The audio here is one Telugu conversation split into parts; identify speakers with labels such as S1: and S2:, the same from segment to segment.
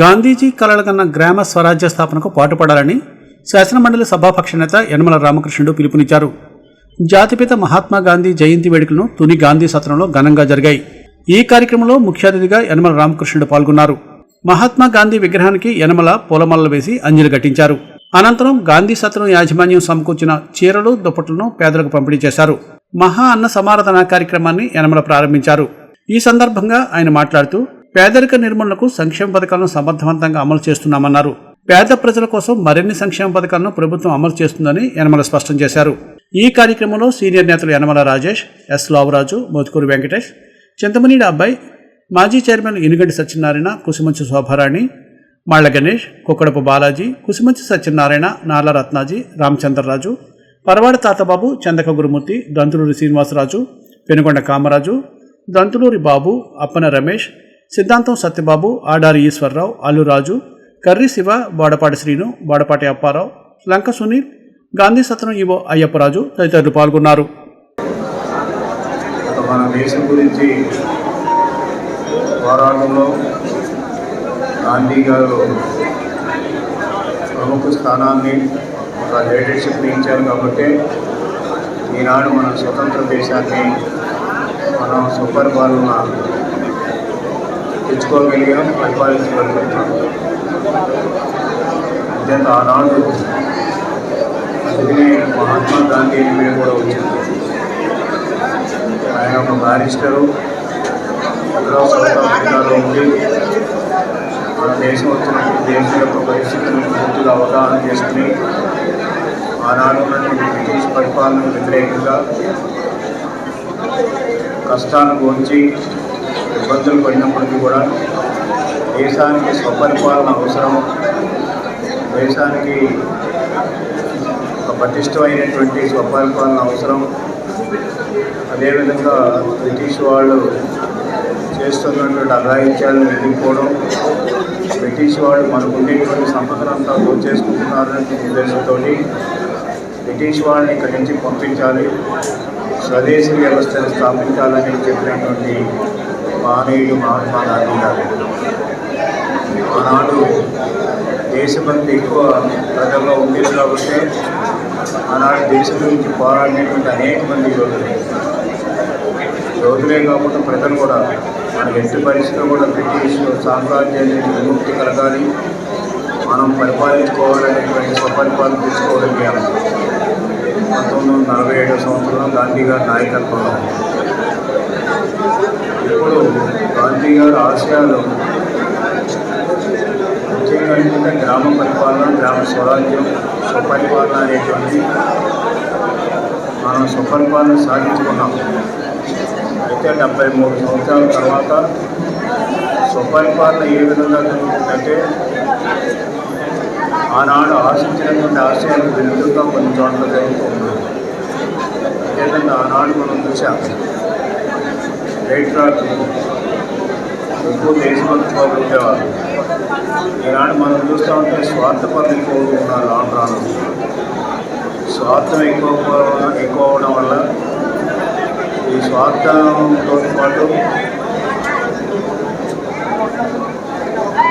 S1: గాంధీజీ కలల కన్న గ్రామ స్వరాజ్య స్థాపనకు పాటుపడాలని శాసనమండలి సభాపక్ష నేత యనమల రామకృష్ణుడు పిలుపునిచ్చారు. జాతిపిత మహాత్మా గాంధీ జయంతి వేడుకలను తుని గాంధీ సత్రంలో ఘనంగా జరిగాయి. ఈ కార్యక్రమంలో ముఖ్య అతిథిగా యనమల రామకృష్ణుడు పాల్గొన్నారు. మహాత్మా గాంధీ విగ్రహానికి యనమల పూలమాలలు వేసి అంజలి ఘటించారు. అనంతరం గాంధీ సత్రం యాజమాన్యం సమకూర్చిన చీరలు దుప్పట్లను పేదలకు పంపిణీ చేశారు. మహా అన్న సమారాధన కార్యక్రమాన్ని యనమల ప్రారంభించారు. ఈ సందర్భంగా ఆయన మాట్లాడుతూ పేదరిక నిర్మూలనకు సంక్షేమ పథకాలను సమర్థవంతంగా అమలు చేస్తున్నామన్నారు. పేద ప్రజల కోసం మరిన్ని సంక్షేమ పథకాలను ప్రభుత్వం అమలు చేస్తుందని యనమల స్పష్టం చేశారు. ఈ కార్యక్రమంలో సీనియర్ నేతలు యనమల రాజేష్ ఎస్ లావరాజు మోతుకూరు వెంకటేష్ చింతమనీడి అబ్బాయి మాజీ చైర్మన్ ఇనుగంటి సత్యనారాయణ కుసుమంచి శోభారాణి మాళ్ళ గణేష్ కుక్కడపు బాలాజీ కుసుమంచి సత్యనారాయణ నార్ల రత్నాజీ రామచంద్రరాజు పరవాడ తాతబాబు చందక గురుమూర్తి దంతులూరి శ్రీనివాసరాజు పెనుగొండ కామరాజు దంతులూరి బాబు అప్పన రమేష్ సిద్ధాంతం సత్యబాబు ఆడారి ఈశ్వరరావు అల్లురాజు కర్రి శివ బోడపాటి శ్రీను బోడపాటి అప్పారావు లంక సునీల్ గాంధీ సత్రం ఈవో అయ్యప్పరాజు తదితరులు పాల్గొన్నారు.
S2: మన దేశం గురించి పోరాటంలో గాంధీ గారు ప్రముఖ స్థానాన్ని ఒక లీడర్షిప్ ఇచ్చారు కాబట్టి ఈనాడు మన స్వతంత్ర దేశాన్ని మనం సుపరిపాలన తెచ్చుకోగలిగాం పరిపాలించగలుగుతున్నాం అత్యంత ఆనాడు అందుకనే మహాత్మా గాంధీ అని కూడా వచ్చింది. ఆయన ఒక బారిస్టరు. ఎక్కడో ఉండి మన దేశం వచ్చినప్పుడు దేశం యొక్క పరిస్థితులను పూర్తిగా అవగాహన చేసుకుని ఆనాడు ఉన్నటువంటి బ్రిటిష్ పరిపాలనకు వ్యతిరేకంగా కష్టాలను గురించి ఇబ్బందులు పడినప్పటికీ కూడా దేశానికి స్వపరిపాలన అవసరం. దేశానికి ఒక పటిష్టమైనటువంటి స్వపరిపాలన అవసరం. అదేవిధంగా బ్రిటిష్ వాళ్ళు చేస్తున్నటువంటి అఘాయిత్యాలను ఎదుర్కోవడం బ్రిటిష్ వాళ్ళు మనకు ఉండేటువంటి సంపదనంతా దోచేసుకుంటున్నారనే ఉద్దేశంతో బ్రిటిష్ వాళ్ళని ఇక్కడి నుంచి పంపించాలి స్వదేశీ వ్యవస్థను స్థాపించాలని చెప్పినటువంటి మహనీయుడు మహాత్మా గాంధీ గారు. ఆనాడు దేశభక్తి ఎక్కువ ప్రజల్లో ఉండేది కాబట్టి ఆనాడు దేశం గురించి పోరాడినటువంటి అనేక మంది యోధులు. యోధులే కాకుండా ప్రజలు కూడా మనకి ఎట్టి పరిస్థితుల్లో కూడా బ్రిటిష్ సామ్రాజ్యాన్ని విముక్తి కలగాలి మనం పరిపాలించుకోవాలనేటువంటి స్వపరిపాలన తెచ్చుకోగలిగాము పంతొమ్మిది వందల నలభై ఏడవ సంవత్సరంలో గాంధీ గారి నాయకత్వంలో గాంధీ గారు ఆశయాలు ముఖ్యంగా గ్రామ పరిపాలన గ్రామ స్వరాజ్యం స్వపరిపాలన అనేటువంటి మనం స్వపరిపాలన సాధించుకున్నాం. అయితే డెబ్బై మూడు సంవత్సరాల తర్వాత స్వపరిపాలన ఏ విధంగా జరుగుతుందంటే ఆనాడు ఆశించినటువంటి ఆశయాలు విరుద్ధంగా కొన్ని చోట్ల జరుగుతూ ఉంది అదేవిధంగా ఆనాడు మనం చూసాం రైట్ ఎక్కువ దేశభక్తిగా ఉండేవారు. ఈనాడు మనం చూస్తూ ఉంటే స్వార్థపరులు ఎక్కువ ఉన్నారు ఆంధ్రాలో. స్వార్థం ఎక్కువ ఎక్కువ అవడం వల్ల ఈ స్వార్థంతో పాటు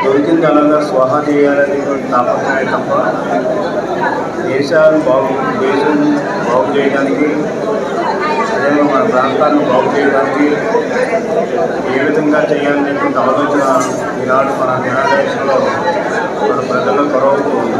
S2: దొరికింది అలాగా స్వాహా చేయాలనేటువంటి తాపత్రమే తప్ప దేశాలు బాగు దేశం బాగు చేయడానికి అదే మన ప్రాంతాలను బాగు చేయడానికి ఏ విధంగా చేయాలనేటువంటి ఆలోచన ఈనాడు మన జనరేషన్లో మన ప్రజల కొరవకు ఉంది.